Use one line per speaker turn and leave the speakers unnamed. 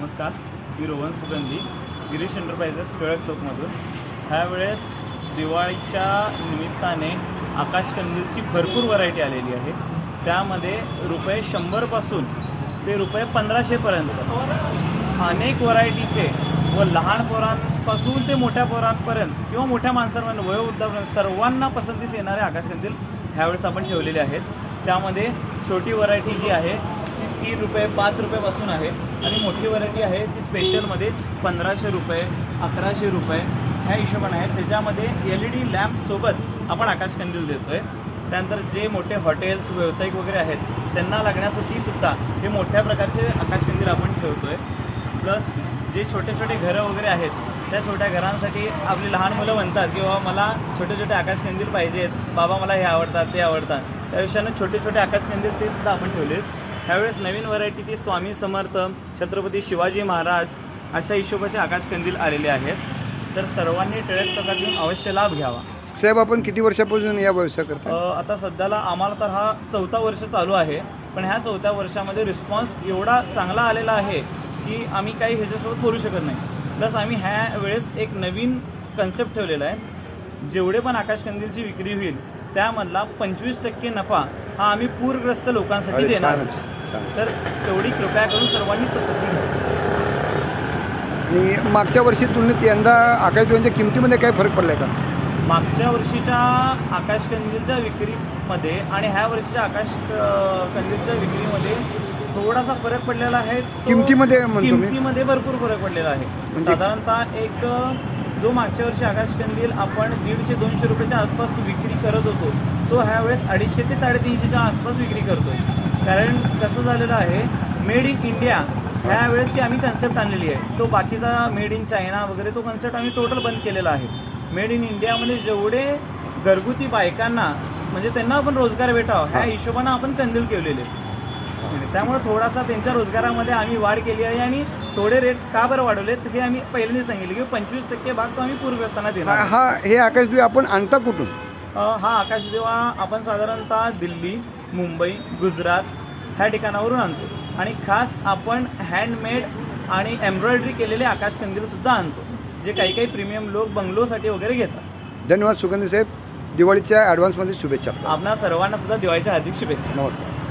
नमस्कार मी रोहन सुगंधी गिरीश एंटरप्राइजेस टिळक चौकमधून. ह्यावेळेस दिवाळीच्या निमित्ताने आकाशकंदीलची भरपूर व्हरायटी आलेली आहे. त्यामध्ये रुपये शंभरपासून ते रुपये पंधराशेपर्यंत. अनेक व्हरायटीचे व लहान पोरांपासून ते मोठ्या पोरांपर्यंत किंवा मोठ्या माणसांपर्यंत वयोवृद्धापर्यंत सर्वांना पसंतीस येणारे आकाशकंदील ह्यावेळेस आपण ठेवलेले आहेत. त्यामध्ये छोटी व्हरायटी जी आहे तीन रुपये पाच रुपयापासून आहे. आणि मोठी व्हरायटी आहे ती स्पेशलमध्ये पंधराशे रुपये अकराशे रुपये ह्या हिशोबाने आहेत. त्याच्यामध्ये एल ई डी लॅम्पसोबत आपण आकाशकंदील देतो आहे त्यानंतर जे मोठे हॉटेल्स व्यावसायिक वगैरे आहेत त्यांना लागण्यासाठी सुद्धा हे मोठ्या प्रकारचे आकाशकंदील आपण ठेवतो आहे प्लस जे छोटे छोटे घरं वगैरे आहेत त्या छोट्या घरांसाठी आपली लहान मुलं म्हणतात की बाबा मला छोटे छोटे आकाशकंदील पाहिजेत. बाबा मला हे आवडतात ते आवडतात. त्या विषयानं छोटे छोटे आकाशकंदील ते सुद्धा आपण ठेवले ह्यावेळेस नवीन व्हरायटी ती स्वामी समर्थ छत्रपती शिवाजी महाराज अशा हिशोबाचे आकाशकंदील आलेले आहेत. तर सर्वांनी टिळक चौकात येऊन अवश्य लाभ घ्यावा.
साहेब आपण किती वर्षापासून या व्यवसाय करता
आता सध्याला आम्हाला तर हा चौथा वर्ष चालू आहे पण ह्या चौथ्या वर्षामध्ये रिस्पॉन्स एवढा चांगला आलेला आहे की आम्ही काही ह्याच्यासोबत बोलू शकत नाही. प्लस आम्ही ह्या वेळेस एक नवीन कन्सेप्ट ठेवलेला आहे. जेवढे पण आकाशकंदीलची विक्री होईल त्यामधला पंचवीस टक्के नफा हा आम्ही पूरग्रस्त लोकांसाठी
अरे
देणार
छानच छान
तर तेवढी कृपया करून सर्वांनी घ्या.
आणि मागच्या वर्षी तुलनेत यंदा आकाशदिवांच्या किमतीमध्ये काय फरक पडलाय का?
मागच्या वर्षीच्या आकाशकंदीलच्या विक्रीमध्ये आणि ह्या वर्षीच्या आकाश क- कंदीलच्या विक्रीमध्ये थोडासा फरक पडलेला आहे. तो-
किमतीमध्ये म्हणतो मी.
किमतीमध्ये भरपूर फरक पडलेला आहे.
म्हणजे-
साधारणतः एक जो मागच्या वर्षी आकाशकंदील आपण दीडशे दोनशे रुपयाच्या आसपास विक्री करत होतो तो ह्या वेळेस अडीचशे ते साडेतीनशेच्या आसपास विक्री करतोय. कारण कसं झालेलं आहे मेड इन इंडिया ह्या वेळेसची आम्ही कन्सेप्ट आणलेली आहे तो बाकीचा मेड इन चायना वगैरे तो कन्सेप्ट आम्ही टोटल बंद केलेला आहे. मेड इन इंडियामध्ये जेवढे घरगुती बायकांना म्हणजे त्यांना आपण रोजगार भेटावा ह्या हिशोबानं आपण कंदील केलेले. त्यामुळे थोडासा त्यांच्या रोजगारामध्ये आम्ही वाढ केली आहे आणि थोडे रेट का बरं वाढवलेत हे आम्ही पहिल्यांदा सांगितले की पंचवीस टक्के भाग तो आम्ही पूरग्रस्तांना
हा
देणार
हा हे आकाशदिवे आपण आणता कुठून?
अ, हा आकाशदिवा आपण साधारणतः दिल्ली मुंबई गुजरात ह्या ठिकाणावरून आणतो. आणि खास आपण हँडमेड आणि एम्ब्रॉयडरी केलेले आकाशकंदील सुद्धा आणतो जे काही काही प्रीमियम लोक बंगलोसाठी वगैरे घेतात.
धन्यवाद सुगंधी साहेब. दिवाळीच्या ॲडव्हान्समध्ये शुभेच्छा
आपणा सर्वांना सुद्धा दिवाळीच्या हार्दिक शुभेच्छा.
नमस्कार.